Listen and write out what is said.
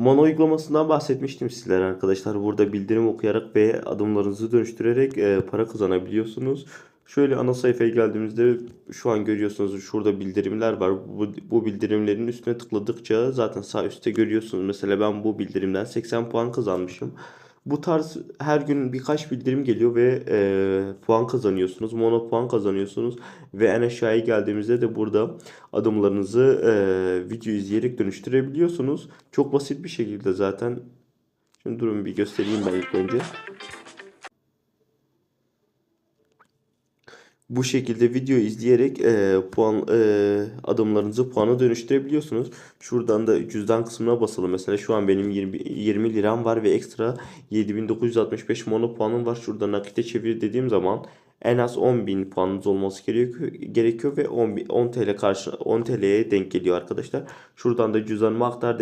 Mono uygulamasından bahsetmiştim sizlere arkadaşlar. Burada bildirim okuyarak ve adımlarınızı dönüştürerek e, para kazanabiliyorsunuz. Şöyle ana sayfaya geldiğimizde şu an görüyorsunuz şurada bildirimler var. Bu, bu bildirimlerin üstüne tıkladıkça zaten sağ üstte görüyorsunuz. Mesela ben bu bildirimden 80 puan kazanmışım. Bu tarz her gün birkaç bildirim geliyor ve e, puan kazanıyorsunuz. Mono puan kazanıyorsunuz. Ve en aşağıya geldiğimizde de burada adımlarınızı e, video izleyerek dönüştürebiliyorsunuz. Çok basit bir şekilde zaten. Şimdi durun bir göstereyim ben ilk önce. Bu şekilde video izleyerek e, puan e, adımlarınızı puana dönüştürebiliyorsunuz. Şuradan da cüzdan kısmına basalım. Mesela şu an benim 20, 20 liram var ve ekstra 7965 mono puanım var. Şurada nakite çevir dediğim zaman en az 10.000 puanınız olması gerekiyor, gerekiyor ve 10, 10 TL karşı 10 TL'ye denk geliyor arkadaşlar. Şuradan da cüzdanıma aktar